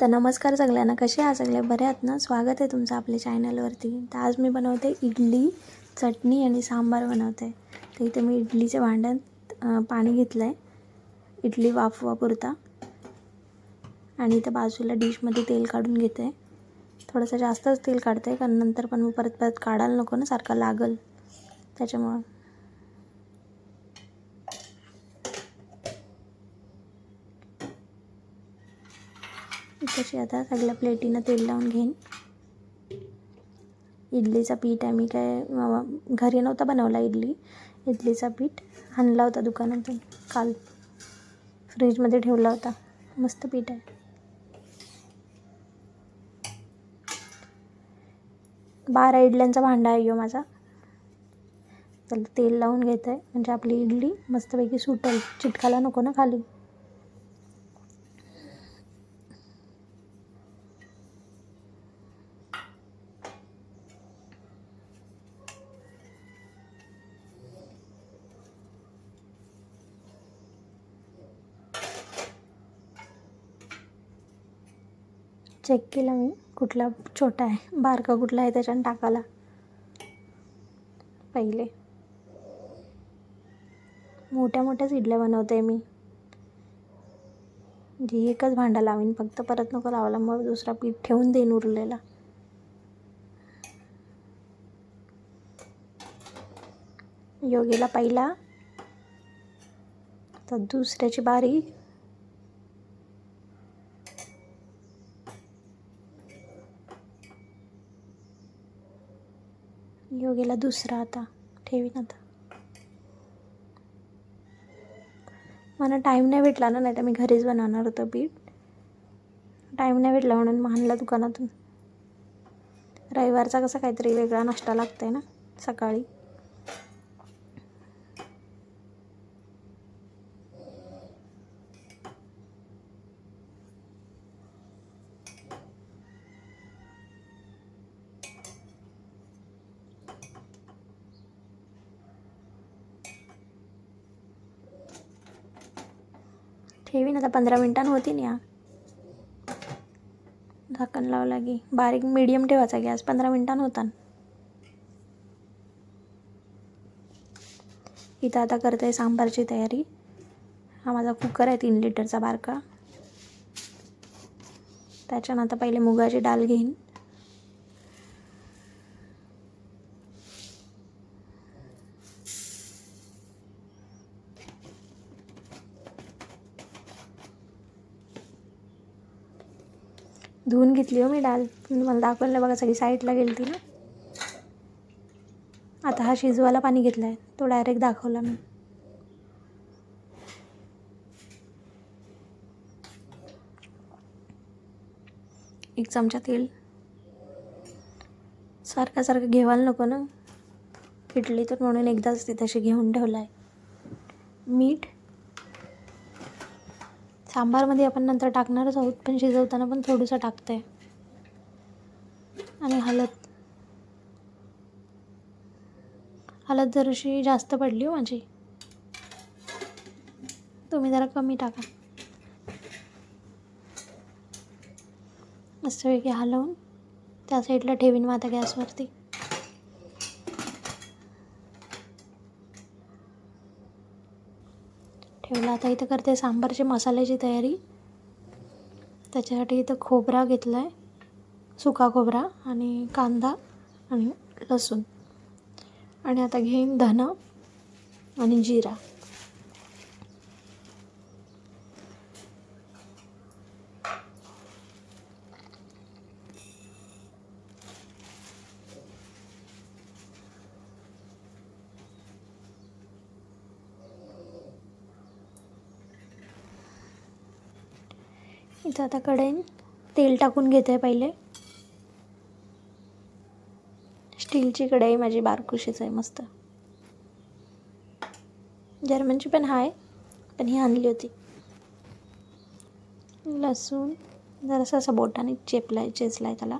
तर नमस्कार सगळ्यांना. कसे आहात सगळे? बरे आहात ना? स्वागत आहे तुमचं आपल्या चॅनलवरती तर आज मी बनवते इडली चटणी आणि सांबार बनवते. तर इथे मी इडलीच्या भांड्यात पाणी घेतलं आहे इडली वाफवापुरता आणि इथं बाजूला डिशमध्ये तेल काढून घेते. थोडंसं जास्तच तेल काढते आहे कारण नंतर पण मग परत परत काढायला नको ना सारखं लागल. त्याच्यामुळं. तशी आता सगळ्या प्लेटीनं तेल लावून घेईन. इडलीचा पीठ आहे मी काय घरी नव्हता बनवला इडली. इडलीचा पीठ आणला होता दुकानातून काल. फ्रीजमध्ये ठेवला होता. मस्त पीठ आहे. बारा इडल्यांचा भांडा आहे यो माझा. त्याला तेल लावून घेत आहे म्हणजे आपली इडली मस्तपैकी सुटेल. चिटकाला नको ना खाली. चेक केलं मी कुठला छोटा आहे बारका कुठला आहे त्याच्यानं टाकाला पहिले. मोठ्या मोठ्याच इडल्या बनवते मी. जी एकच भांडा लावीन फक्त परत नको लावायला मग दुसरा पीठ ठेवून देईन उरलेला. योगीला पहिला. तर दुसऱ्याची बारी योगेला दुसरा आता. ठेवीन आता. मला टाईम नाही भेटला ना नाही तर मी घरीच बनवणार होतं पीठ टाईम नाही भेटला म्हणून मग दुकानातून. रविवारचा कसा काहीतरी वेगळा नाश्ता लागतंय ना सकाळी. ठेवीन आता पंधरा मिनटान होतीन या. झाकण लावं की बारीक मिडियम ठेवायचा गॅस पंधरा मिनटान होता इथं आता करते सांबारची तयारी. हा माझा कुकर आहे तीन लिटरचा बारका. त्याच्यानं आता पहिले मुगाची डाळ घेईन. धुवून घेतली हो मी डाळ म्हणजे मला दाखवलं बघा सगळी साईडला गेली ती ना. आता हा शिजवायला पाणी घेतला आहे तो डायरेक्ट दाखवला मी. एक चमचा तेल. सारखं सारखं घेवायला नको ना. किटली तर म्हणून एकदाच ती तशी घेऊन ठेवला आहे मीठ सांबारमध्ये आपण नंतर टाकणारच आहोत पण शिजवताना पण थोडंसं टाकते. आणि हळद हळद जराशी जास्त पडली हो माझी. तुम्ही जरा कमी टाका. मस्तपैकी हलवून त्या साईडला ठेवीन मग आता गॅसवरती. ठेवला. आता इथं करते सांबारची मसाल्याची तयारी. त्याच्यासाठी इथं खोबरा घेतला आहे सुका खोबरा आणि कांदा आणि लसूण. आणि आता घेईन धन आणि जिरा. इथं आता कढईन. तेल टाकून घेते पहिले. स्टीलची कढई माझी बारकुशीच आहे मस्त. जर्मनची पण आहे पण ही आणली होती. लसूण जरासा असा बोटाने चेपलाय चेचलाय त्याला.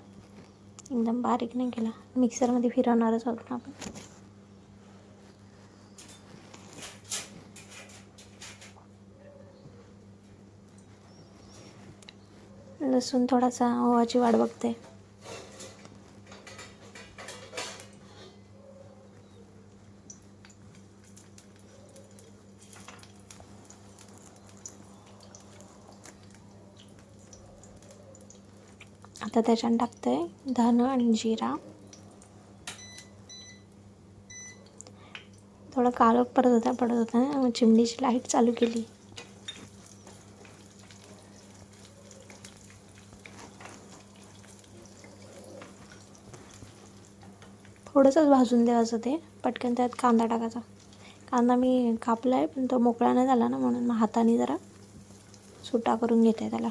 एकदम बारीक नाही केला. मिक्सरमध्ये फिरवणारच होतो ना आपण. लसूण थोडासा ओवाची वाट बघते. आता त्याच्यात टाकते धन आणि जिरा. थोडं काळोख पडत होता पडत होता. ना चिमणीची लाइट चालू केली. थोडंसंच भाजून द्यायचं ते. पटकन त्यात कांदा टाकायचा. कांदा मी कापला आहे पण तो मोकळा नाही झाला ना म्हणून मग हाताने जरा सुटा करून घेते त्याला.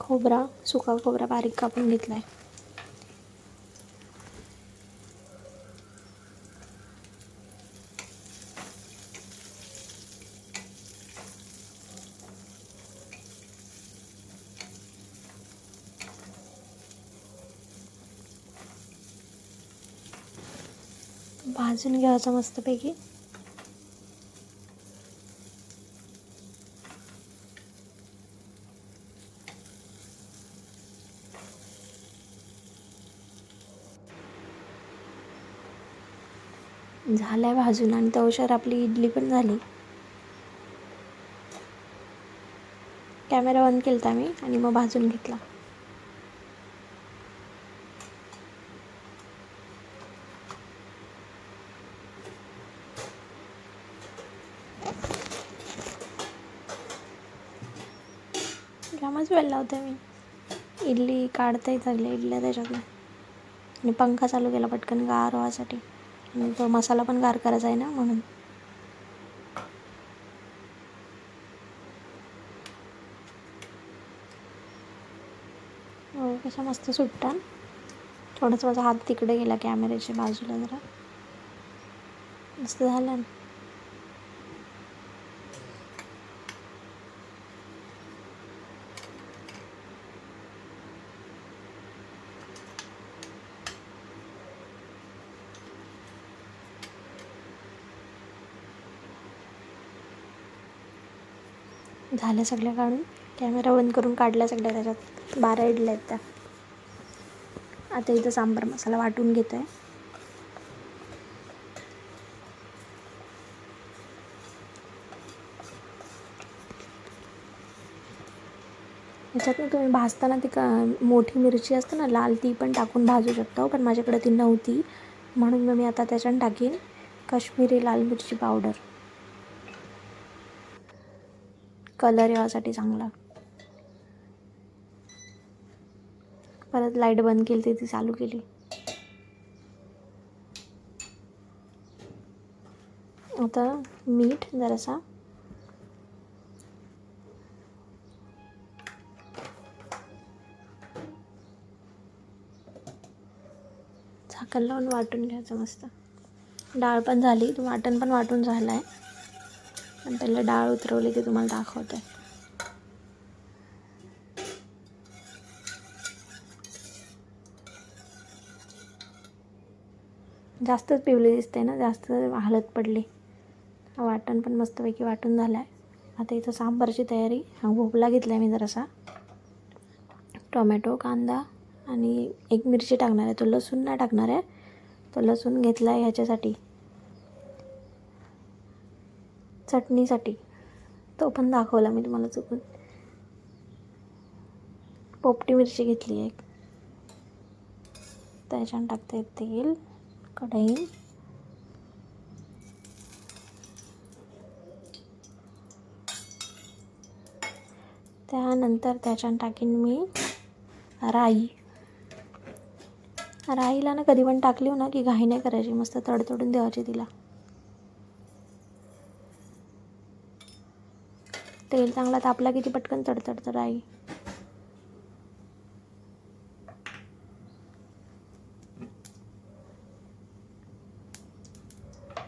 खोबरा सुका खोबरा बारीक कापून घेतला आहे भाजून घ्यायचं मस्तपैकी. झालाय भाजून आणि तवशार आपली इडली पण झाली. कॅमेरा बंद केला मी आणि मग भाजून घेतला. वेळ लावते मी. इडली काढताही चालल्या इडल्या त्याच्यातून. आणि पंखा चालू केला पटकन गार व्हायसाठी. आणि तो मसाला पण गार करायचा आहे ना म्हणून. हो कशा मस्त सुट्टा. थोडंसं माझा हात तिकडे गेला कॅमेऱ्याच्या बाजूला जरा. मस्त झालं. ना झाल्या सगळ्या काढून. कॅमेरा बंद करून काढल्या सगळ्या त्याच्यात. बारा इडल्या आहेत त्या. आता इथं सांबार मसाला वाटून घेत आहे ह्याच्यातनं तुम्ही भाजताना ती का मोठी मिरची असते ना लाल ती पण टाकून भाजू शकता हो, पण माझ्याकडे ती नव्हती. म्हणून मग मी आता त्याच्यात टाकीन. काश्मीरी लाल मिरची पावडर. कलर यासाठी चांगला. परत लाइट बंद केली ती ती चालू केली. आता मीठ जरासा. झाकण लावून वाटून घ्यायचं मस्त. डाळ पण झाली वाटण पण वाटून झालं आहे पण त्याला डाळ उतरवली की तुम्हाला दाखवते. जास्तच पिवली दिसते ना जास्त हालत पडली. वाटण पण मस्तपैकी वाटून झालं आहे आता इथं सांबारची तयारी. हा भोपळा घेतला आहे मी जरासा. टोमॅटो कांदा आणि एक मिरची टाकणार आहे. तो लसूण नाही टाकणार आहे. तो लसूण घेतला आहे ह्याच्यासाठी. चटणीसाठी. तो पण दाखवला मी तुम्हाला चुकून. पोपटी मिरची घेतली आहे त्याच्यानं टाकते तेल कढई. त्यानंतर त्याच्यानं टाकीन मी राई. राईला ना कधी पण टाकली हो ना की घाई नाही करायची मस्त तडतडून द्यायची तिला. तेल चांगला तापला किती ती पटकन तर आई.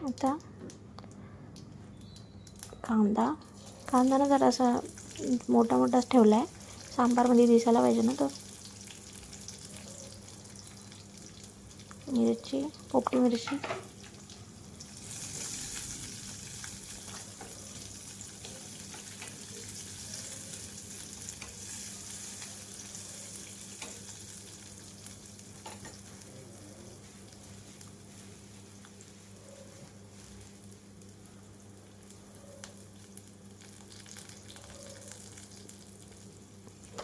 आता कांदा. कांदा ना जरा असा मोठा मोठाच ठेवला आहे सांबारमध्ये दिसायला पाहिजे ना तो. मिरची पोपटी मिरची.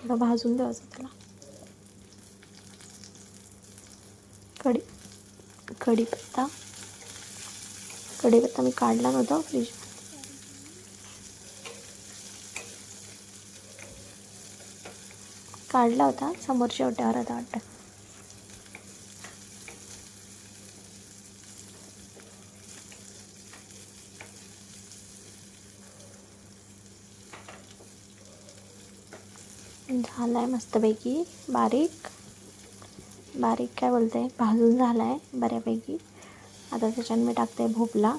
थोडं भाजून द्यायचं त्याला. कढी कढीपत्ता. कढीपत्ता मी काढला नव्हता फ्रीज काढला होता समोरच्या ओट्यावर आता वाटतं. झाला आहे मस्तपैकी. बारीक. बारीक काय बोलते? भाजून झाला आहे बऱ्यापैकी. आता त्याच्यात मी टाकते भोपला.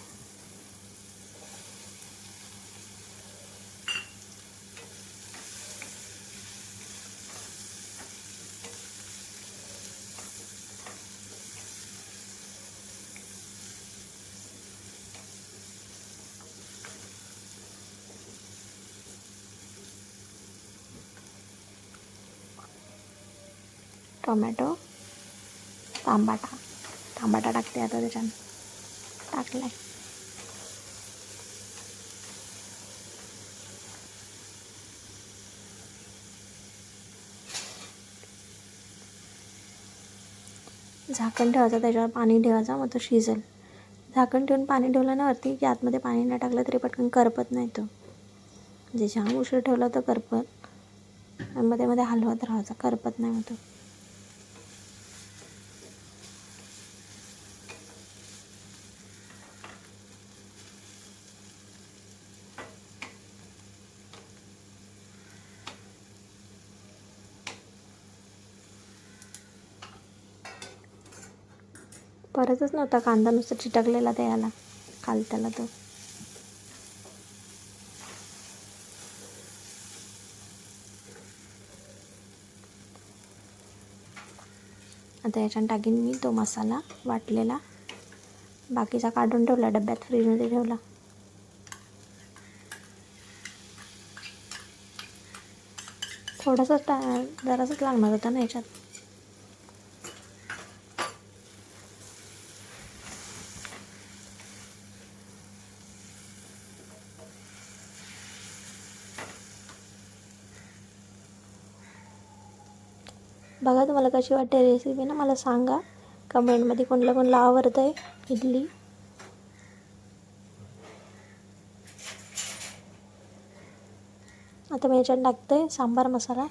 टोमॅटो तांबाटा. तांबाटा टाकते आता त्याच्यात. टाकलाय. झाकण ठेवायचं त्याच्यावर पाणी ठेवायचं मग तो शिजेल. झाकण ठेवून पाणी ठेवलं ना वरती की आतमध्ये पाणी नाही टाकलं तरी पटकन करपत नाही तो. म्हणजे जाम उशीर ठेवला तर करपत. आणि मध्ये मध्ये हलवत राहायचा करपत नाही मग तो. परतच नव्हता कांदा नुसता चिटकलेला त्याला. काल त्याला तो. आता याच्यानं टाकीन मी तो मसाला वाटलेला. बाकीचा काढून ठेवला डब्यात फ्रीजमध्ये ठेवला. थोडासा टा जरासाच लागणार होता ना याच्यात. बघा तुम्हाला कशी वाटते रेसिपी ना मला सांगा. कमेंटमध्ये कोणला कोणला आवडतं आहे इडली. आता मी याच्यात टाकते सांबार मसाला.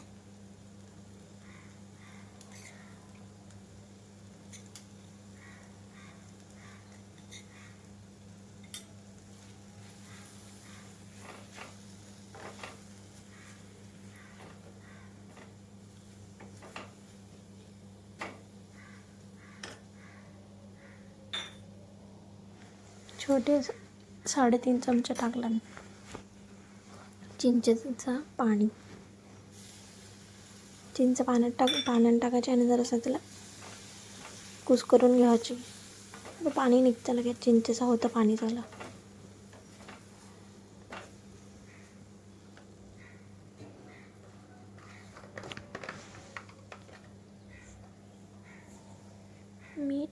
छोटे साडेतीन चमचे टाकला मी. चिंचेचं पाणी. चिंच पाण्यात टाक पाण्यात टाकायचे आणि जरासं त्याला कुस्करून घ्यायची. पाणी निघतं लगेच. चिंचेचं होतं पाणी झालं मीठ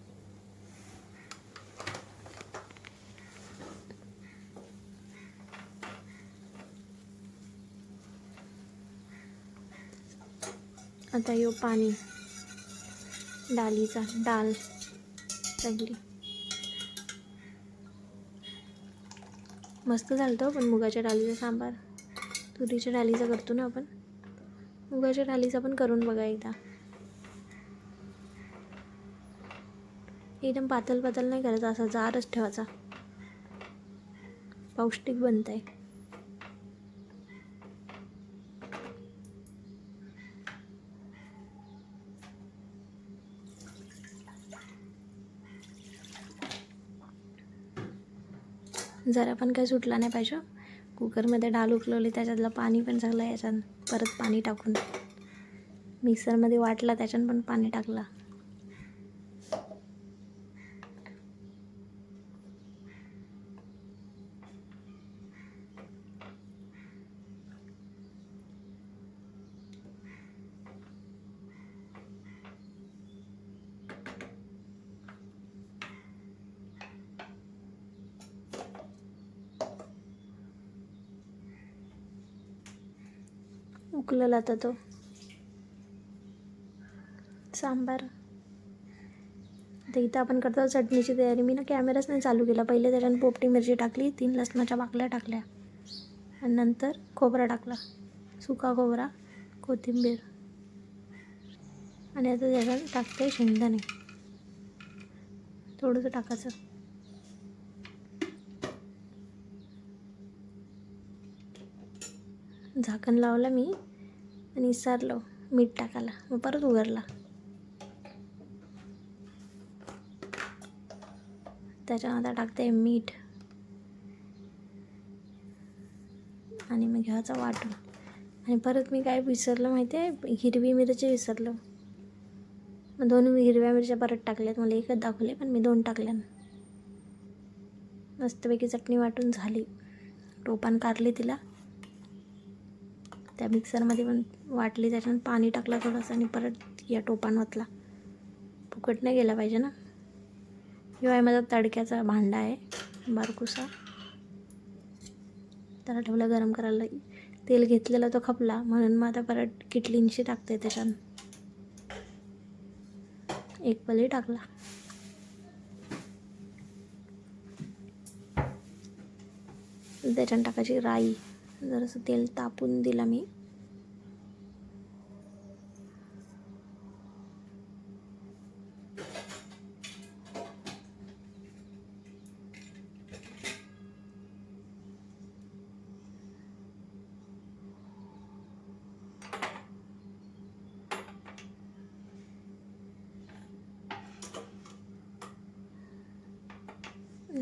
आता यो पाणी. डालीचा डाल चांगली मस्त झालं हो पण मुगाच्या डालीचा सांबार. तुरीच्या डालीचा करतो ना आपण. मुगाच्या डालीचा पण करून बघा एकदा. एकदम पातळ पातळ नाही करायचा असा जारच ठेवायचा. पौष्टिक बनत आहे जरा पण काही सुटला नाही पाहिजे. कुकरमध्ये डाळ उकलवली त्याच्यातलं पाणी पण झालं याच्यात परत पाणी टाकून. मिक्सरमध्ये वाटला त्याच्यानं पण पाणी टाकलं. उकलला आता तो. सांबार. आता इथं आपण करतो चटणीची तयारी. मी ना कॅमेराच नाही चालू केला. पहिले त्याच्यानं पोपटी मिरची टाकली तीन लसणाच्या बाकल्या टाकल्या. आणि नंतर खोबरा टाकला. सुका खोबरा कोथिंबीर. आणि आता त्याच्यात टाकते शेंगदाणे. थोडंसं टाकायचं. झाकण लावलं मी. आणि विसरलो मीठ टाकायला. मग परत उघडला. त्याच्यामध्ये टाकते मीठ. आणि मग घ्यायचा वाटून. आणि परत मी काय विसरलं माहिती आहे? हिरवी मिरची विसरलो. मग दोन हिरव्या मिरच्या परत टाकल्यात. मला एकच दाखवले पण मी दोन टाकल्या मस्तपैकी चटणी वाटून झाली. टोपान कारली तिला. त्या मिक्सरमध्ये पण वाटली त्याच्यानं पाणी टाकलं थोडंसं आणि परत या टोपान ओतला. फुकट नाही गेला पाहिजे ना? किंवा आहे माझा तडक्याचा भांडा आहे बारकुसा. त्याला ठेवलं गरम करायला तेल घेतलेला तो खपला. म्हणून मग आता परत किटलींशी टाकते त्याच्यानं एक पली टाकला. त्याच्यानं टाकायची राई. जरासं तेल तापून दिला मी.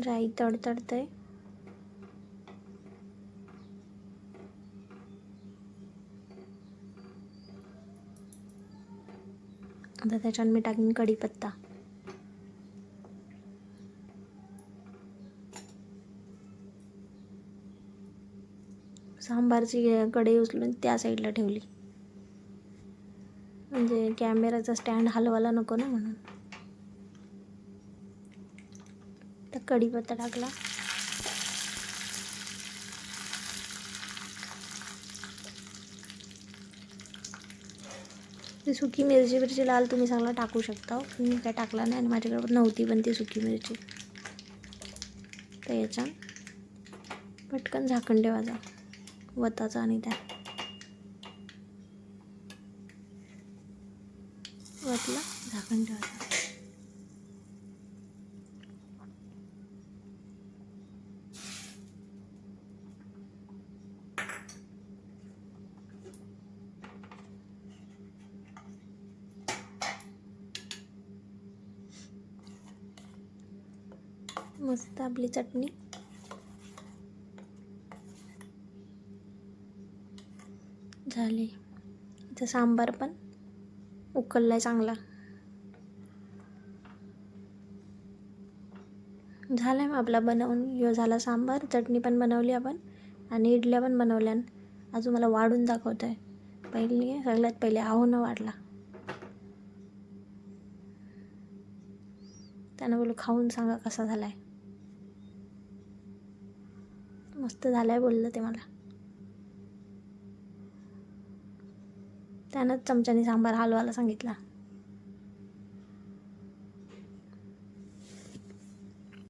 राई तडतडतंय आता त्याच्यात मी टाकीन कढीपत्ता. सांबारची कढई उचलून त्या साईडला ठेवली. म्हणजे कॅमेराचा स्टँड हलवायला नको ना म्हणून. तर कढीपत्ता टाकला. ती सुकी मिरची मिरची लाल तुम्ही चांगला टाकू शकता. मी काय टाकला नाही आणि माझ्याकडे नव्हती पण ती सुकी मिरची. तर याच्या पटकन झाकण ठेवायचा. वताचा आणि त्या. वतला झाकण ठेवायचा मस्त आपली चटणी. झाली. इथं सांबार पण उकळला आहे चांगला. झाला आहे मग आपला बनवून. यो झाला सांबार. चटणी पण बनवली आपण. आणि इडल्या पण बनवल्या. अजून मला वाढून दाखवत आहे पहिली सगळ्यात पहिले आहोनं वाढला. त्यानं बोलू खाऊन सांगा कसा झाला आहे मस्त झालं आहे बोललं ते मला. त्यानंच चमच्याने सांबार हलवायला सांगितला.